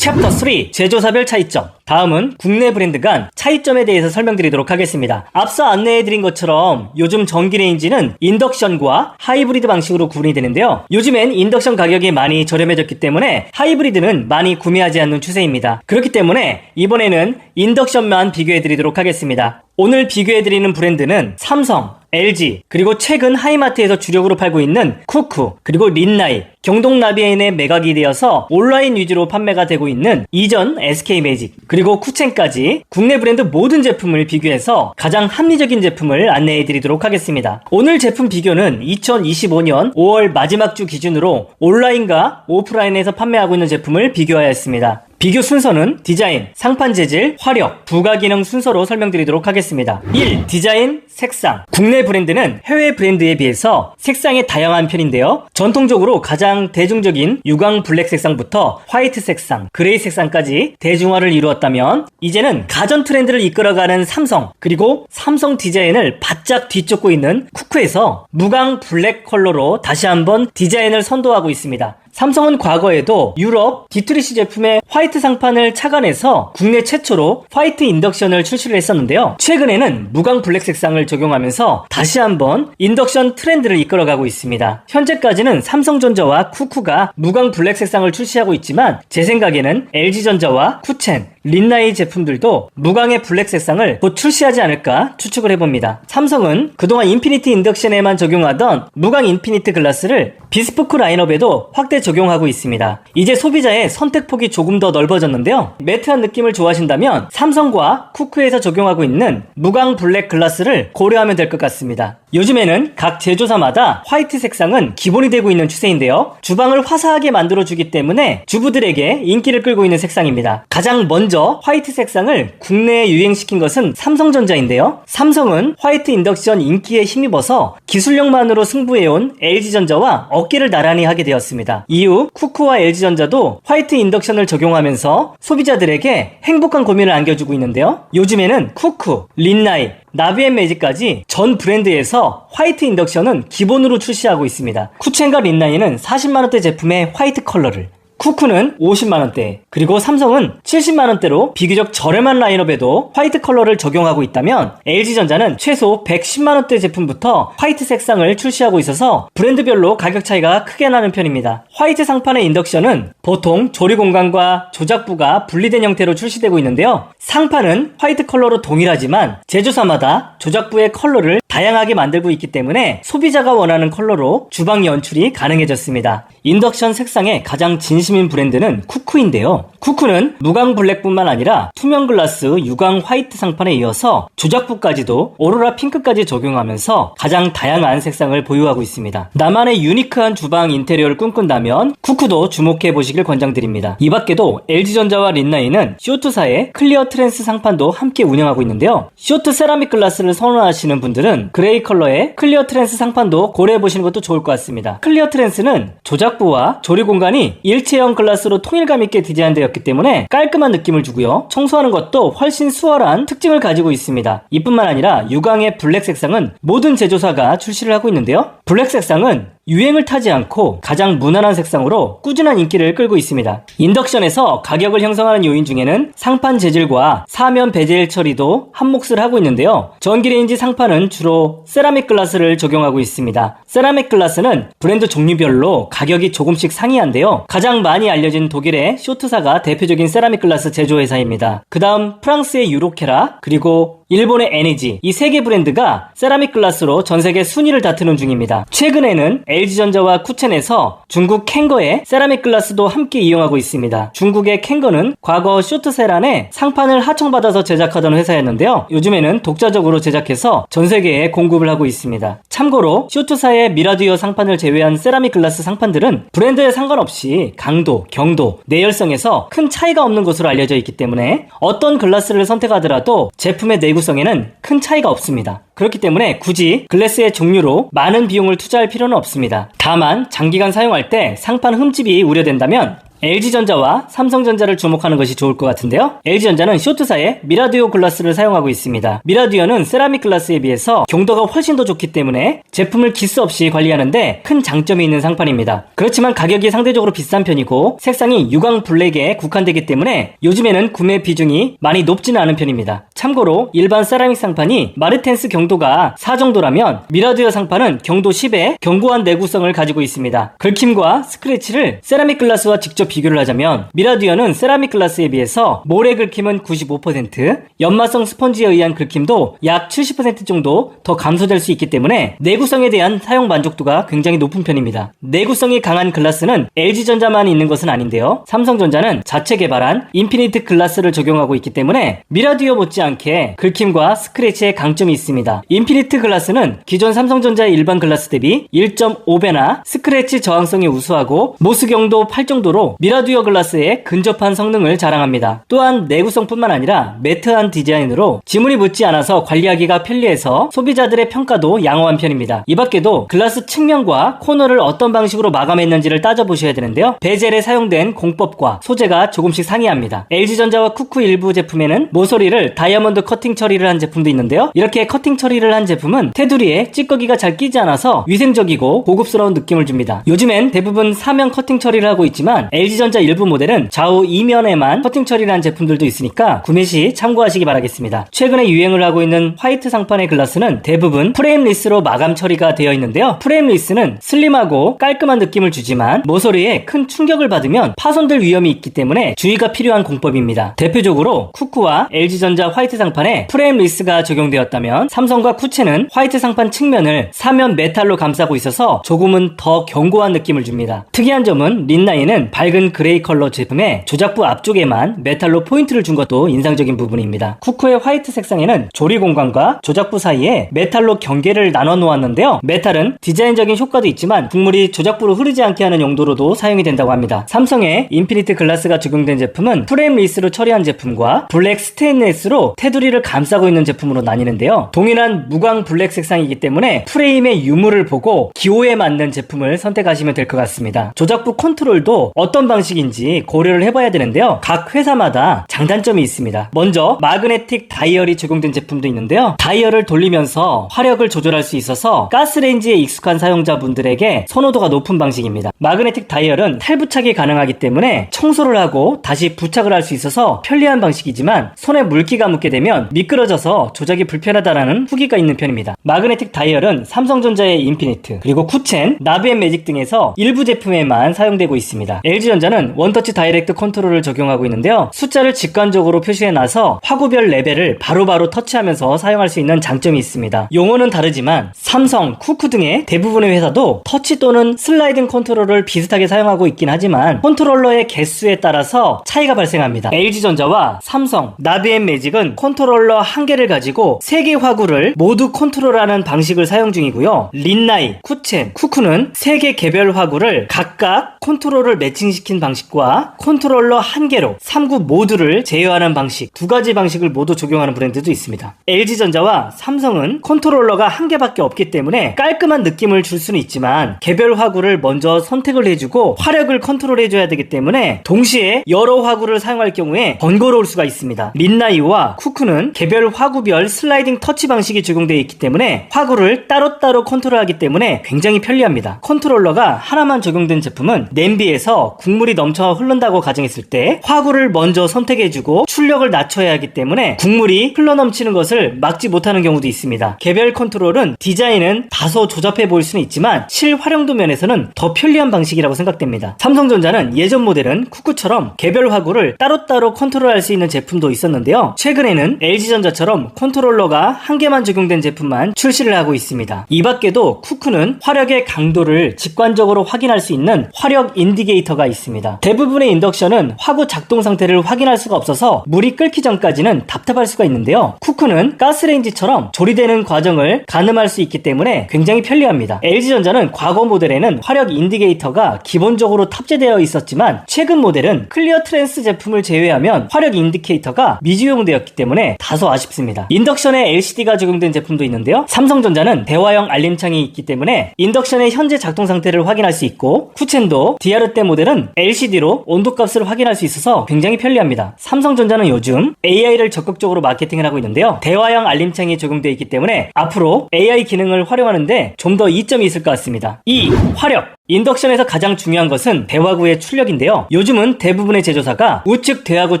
챕터 3 제조사별 차이점 다음은 국내 브랜드 간 차이점에 대해서 설명드리도록 하겠습니다. 앞서 안내해드린 것처럼 요즘 전기레인지는 인덕션과 하이브리드 방식으로 구분이 되는데요. 요즘엔 인덕션 가격이 많이 저렴해졌기 때문에 하이브리드는 많이 구매하지 않는 추세입니다. 그렇기 때문에 이번에는 인덕션만 비교해드리도록 하겠습니다. 오늘 비교해드리는 브랜드는 삼성, LG, 그리고 최근 하이마트에서 주력으로 팔고 있는 쿠쿠, 그리고 린나이, 경동나비엔의 매각이 되어서 온라인 위주로 판매가 되고 있는 이전 SK매직, 그리고 쿠첸까지 국내 브랜드 모든 제품을 비교해서 가장 합리적인 제품을 안내해 드리도록 하겠습니다. 오늘 제품 비교는 2025년 5월 마지막 주 기준으로 온라인과 오프라인에서 판매하고 있는 제품을 비교하였습니다. 비교 순서는 디자인, 상판 재질, 화력, 부가 기능 순서로 설명드리도록 하겠습니다. 1. 디자인, 색상. 국내 브랜드는 해외 브랜드에 비해서 색상이 다양한 편인데요. 전통적으로 가장 대중적인 유광 블랙 색상부터 화이트 색상, 그레이 색상까지 대중화를 이루었다면 이제는 가전 트렌드를 이끌어가는 삼성, 그리고 삼성 디자인을 바짝 뒤쫓고 있는 쿠쿠에서 무광 블랙 컬러로 다시 한번 디자인을 선도하고 있습니다. 삼성은 과거에도 유럽 디트리시 제품의 화이트 상판을 착안해서 국내 최초로 화이트 인덕션을 출시를 했었는데요. 최근에는 무광 블랙 색상을 적용하면서 다시 한번 인덕션 트렌드를 이끌어가고 있습니다. 현재까지는 삼성전자와 쿠쿠가 무광 블랙 색상을 출시하고 있지만 제 생각에는 LG전자와 쿠첸, 린나이 제품들도 무광의 블랙 색상을 곧 출시하지 않을까 추측을 해봅니다. 삼성은 그동안 인피니티 인덕션에만 적용하던 무광 인피니트 글라스를 비스포크 라인업에도 확대 적용 하고 있습니다. 이제 소비자의 선택폭이 조금 더 넓어졌는데요. 매트한 느낌을 좋아하신다면 삼성과 쿠쿠에서 적용하고 있는 무광 블랙 글라스를 고려하면 될 것 같습니다. 요즘에는 각 제조사마다 화이트 색상은 기본이 되고 있는 추세인데요. 주방을 화사하게 만들어주기 때문에 주부들에게 인기를 끌고 있는 색상입니다. 가장 먼저 화이트 색상을 국내에 유행시킨 것은 삼성전자인데요. 삼성은 화이트 인덕션 인기에 힘입어서 기술력만으로 승부해온 LG전자와 어깨를 나란히 하게 되었습니다. 이후 쿠쿠와 LG전자도 화이트 인덕션을 적용하면서 소비자들에게 행복한 고민을 안겨주고 있는데요. 요즘에는 쿠쿠, 린나이, 나비앤 매직까지 전 브랜드에서 화이트 인덕션은 기본으로 출시하고 있습니다. 쿠첸과 린나이는 40만원대 제품의 화이트 컬러를 쿠쿠는 50만원대, 그리고 삼성은 70만원대로 비교적 저렴한 라인업에도 화이트 컬러를 적용하고 있다면 LG전자는 최소 110만원대 제품부터 화이트 색상을 출시하고 있어서 브랜드별로 가격 차이가 크게 나는 편입니다. 화이트 상판의 인덕션은 보통 조리 공간과 조작부가 분리된 형태로 출시되고 있는데요. 상판은 화이트 컬러로 동일하지만 제조사마다 조작부의 컬러를 다양하게 만들고 있기 때문에 소비자가 원하는 컬러로 주방 연출이 가능해졌습니다. 인덕션 색상의 가장 진심인 브랜드는 쿠쿠인데요. 쿠쿠는 무광 블랙뿐만 아니라 투명 글라스 유광 화이트 상판에 이어서 조작부까지도 오로라 핑크까지 적용하면서 가장 다양한 색상을 보유하고 있습니다. 나만의 유니크한 주방 인테리어를 꿈꾼다면 쿠쿠도 주목해 보시길 권장드립니다. 이 밖에도 LG전자와 린나이는 쇼트사의 클리어 트랜스 상판도 함께 운영하고 있는데요. 쇼트 세라믹 글라스를 선호하시는 분들은 그레이 컬러의 클리어 트랜스 상판도 고려해 보시는 것도 좋을 것 같습니다. 클리어 트랜스는 조작부와 조리 공간이 일체형 글라스로 통일감 있게 디자인되었기 때문에 깔끔한 느낌을 주고요. 청소하는 것도 훨씬 수월한 특징을 가지고 있습니다. 이뿐만 아니라 유광의 블랙 색상은 모든 제조사가 출시를 하고 있는데요. 블랙 색상은 유행을 타지 않고 가장 무난한 색상으로 꾸준한 인기를 끌고 있습니다. 인덕션에서 가격을 형성하는 요인 중에는 상판 재질과 사면 베젤 처리도 한몫을 하고 있는데요. 전기레인지 상판은 주로 세라믹 글라스를 적용하고 있습니다. 세라믹 글라스는 브랜드 종류별로 가격이 조금씩 상이한데요. 가장 많이 알려진 독일의 쇼트사가 대표적인 세라믹 글라스 제조회사입니다. 그 다음 프랑스의 유로케라 그리고 일본의 에너지 이 세 개 브랜드가 세라믹 글라스로 전 세계 순위를 다투는 중입니다. 최근에는 LG전자와 쿠첸에서 중국 캥거의 세라믹 글라스도 함께 이용하고 있습니다. 중국의 캥거는 과거 쇼트세란에 상판을 하청받아서 제작하던 회사였는데요. 요즘에는 독자적으로 제작해서 전 세계에 공급을 하고 있습니다. 참고로 쇼트사의 미라듀어 상판을 제외한 세라믹 글라스 상판들은 브랜드에 상관없이 강도, 경도, 내열성에서 큰 차이가 없는 것으로 알려져 있기 때문에 어떤 글라스를 선택하더라도 제품의 내구 내구성에는 큰 차이가 없습니다. 그렇기 때문에 굳이 글래스의 종류로 많은 비용을 투자할 필요는 없습니다. 다만 장기간 사용할 때 상판 흠집이 우려된다면 LG전자와 삼성전자를 주목하는 것이 좋을 것 같은데요. LG전자는 쇼트사의 미라듀오 글라스를 사용하고 있습니다. 미라듀오는 세라믹 글라스에 비해서 경도가 훨씬 더 좋기 때문에 제품을 기스 없이 관리하는데 큰 장점이 있는 상판입니다. 그렇지만 가격이 상대적으로 비싼 편이고 색상이 유광 블랙에 국한되기 때문에 요즘에는 구매 비중이 많이 높지는 않은 편입니다. 참고로 일반 세라믹 상판이 마르텐스 경도가 4 정도라면 미라듀오 상판은 경도 10에 견고한 내구성을 가지고 있습니다. 긁힘과 스크래치를 세라믹 글라스와 직접 비교를 하자면 미라듀어는 세라믹 글라스에 비해서 모래 긁힘은 95%, 연마성 스펀지에 의한 긁힘도 약 70% 정도 더 감소될 수 있기 때문에 내구성에 대한 사용 만족도가 굉장히 높은 편입니다. 내구성이 강한 글라스는 LG전자만 있는 것은 아닌데요. 삼성전자는 자체 개발한 인피니트 글라스를 적용하고 있기 때문에 미라듀어 못지않게 긁힘과 스크래치의 강점이 있습니다. 인피니트 글라스는 기존 삼성전자의 일반 글라스 대비 1.5배나 스크래치 저항성이 우수하고 모수경도 8 정도로 미라듀어 글라스에 근접한 성능을 자랑합니다. 또한 내구성뿐만 아니라 매트한 디자인으로 지물이 묻지 않아서 관리하기가 편리해서 소비자들의 평가도 양호한 편입니다. 이 밖에도 글라스 측면과 코너를 어떤 방식으로 마감했는지를 따져보셔야 되는데요. 베젤에 사용된 공법과 소재가 조금씩 상이합니다. LG전자와 쿠쿠 일부 제품에는 모서리를 다이아몬드 커팅 처리를 한 제품도 있는데요. 이렇게 커팅 처리를 한 제품은 테두리에 찌꺼기가 잘 끼지 않아서 위생적이고 고급스러운 느낌을 줍니다. 요즘엔 대부분 사면 커팅 처리를 하고 있지만 LG 전자 일부 모델은 좌우 이면에만 커팅 처리를 한 제품들도 있으니까 구매 시 참고하시기 바라겠습니다. 최근에 유행을 하고 있는 화이트 상판의 글라스는 대부분 프레임 리스로 마감 처리가 되어 있는데요. 프레임 리스는 슬림하고 깔끔한 느낌을 주지만 모서리에 큰 충격을 받으면 파손될 위험이 있기 때문에 주의가 필요한 공법입니다. 대표적으로 쿠쿠와 LG전자 화이트 상판에 프레임 리스가 적용되었다면 삼성과 쿠체는 화이트 상판 측면을 사면 메탈로 감싸고 있어서 조금은 더 견고한 느낌을 줍니다. 특이한 점은 린나인은 밝은 그레이 컬러 제품에 조작부 앞쪽에만 메탈로 포인트를 준 것도 인상적인 부분입니다. 쿠쿠의 화이트 색상에는 조리 공간과 조작부 사이에 메탈로 경계를 나눠 놓았는데요. 메탈은 디자인적인 효과도 있지만 국물이 조작부로 흐르지 않게 하는 용도로도 사용이 된다고 합니다. 삼성의 인피니트 글라스가 적용된 제품은 프레임 리스로 처리한 제품과 블랙 스테인레스로 테두리를 감싸고 있는 제품으로 나뉘는데요. 동일한 무광 블랙 색상이기 때문에 프레임의 유무를 보고 기호에 맞는 제품을 선택하시면 될 것 같습니다. 조작부 컨트롤도 어떤 방식인지 고려를 해봐야 되는데요. 각 회사마다 장단점이 있습니다. 먼저 마그네틱 다이얼이 적용된 제품도 있는데요. 다이얼을 돌리면서 화력을 조절할 수 있어서 가스레인지에 익숙한 사용자분들에게 선호도가 높은 방식입니다. 마그네틱 다이얼은 탈부착이 가능하기 때문에 청소를 하고 다시 부착을 할 수 있어서 편리한 방식이지만 손에 물기가 묻게 되면 미끄러져서 조작이 불편하다라는 후기가 있는 편입니다. 마그네틱 다이얼은 삼성전자의 인피니트 그리고 쿠첸, 나비앤 매직 등에서 일부 제품에만 사용되고 있습니다. LG 전자는 원터치 다이렉트 컨트롤을 적용하고 있는데요. 숫자를 직관적으로 표시해놔서 화구별 레벨을 바로바로 터치하면서 사용할 수 있는 장점이 있습니다. 용어는 다르지만 삼성, 쿠쿠 등의 대부분의 회사도 터치 또는 슬라이딩 컨트롤을 비슷하게 사용하고 있긴 하지만 컨트롤러의 개수에 따라서 차이가 발생합니다. LG전자와 삼성, 나비앤 매직은 컨트롤러 한 개를 가지고 세 개 화구를 모두 컨트롤하는 방식을 사용 중이고요. 린나이, 쿠첸, 쿠쿠는 세 개 개별 화구를 각각 컨트롤을 매칭시 킨 방식과 컨트롤러 한 개로 3구 모두를 제어하는 방식 두 가지 방식을 모두 적용하는 브랜드도 있습니다. LG전자와 삼성은 컨트롤러가 한 개밖에 없기 때문에 깔끔한 느낌을 줄 수는 있지만 개별 화구를 먼저 선택을 해주고 화력을 컨트롤해줘야 되기 때문에 동시에 여러 화구를 사용할 경우에 번거로울 수가 있습니다. 린나이와 쿠쿠는 개별 화구별 슬라이딩 터치 방식이 적용되어 있기 때문에 화구를 따로따로 컨트롤하기 때문에 굉장히 편리합니다. 컨트롤러가 하나만 적용된 제품은 냄비에서 국 물이 넘쳐 흐른다고 가정했을 때 화구를 먼저 선택해주고 출력을 낮춰야 하기 때문에 국물이 흘러넘치는 것을 막지 못하는 경우도 있습니다. 개별 컨트롤은 디자인은 다소 조잡해 보일 수는 있지만 실활용도 면에서는 더 편리한 방식이라고 생각됩니다. 삼성전자는 예전 모델은 쿠쿠처럼 개별 화구를 따로따로 컨트롤할 수 있는 제품도 있었는데요. 최근에는 LG전자처럼 컨트롤러가 한 개만 적용된 제품만 출시를 하고 있습니다. 이 밖에도 쿠쿠는 화력의 강도를 직관적으로 확인할 수 있는 화력 인디게이터가 있습니다. 대부분의 인덕션은 화구 작동 상태를 확인할 수가 없어서 물이 끓기 전까지는 답답할 수가 있는데요. 쿠쿠는 가스레인지처럼 조리되는 과정을 가늠할 수 있기 때문에 굉장히 편리합니다. LG전자는 과거 모델에는 화력 인디게이터가 기본적으로 탑재되어 있었지만 최근 모델은 클리어 트랜스 제품을 제외하면 화력 인디케이터가 미주용되었기 때문에 다소 아쉽습니다. 인덕션에 LCD가 적용된 제품도 있는데요. 삼성전자는 대화형 알림창이 있기 때문에 인덕션의 현재 작동 상태를 확인할 수 있고 쿠첸도 DR때 모델은 LCD로 온도값을 확인할 수 있어서 굉장히 편리합니다. 삼성전자는 요즘 AI를 적극적으로 마케팅을 하고 있는데요. 대화형 알림창이 적용되어 있기 때문에 앞으로 AI 기능을 활용하는데 좀 더 이점이 있을 것 같습니다. 2. 화력. 인덕션에서 가장 중요한 것은 대화구의 출력인데요. 요즘은 대부분의 제조사가 우측 대화구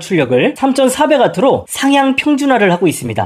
출력을 3.4배가트로 상향 평준화를 하고 있습니다.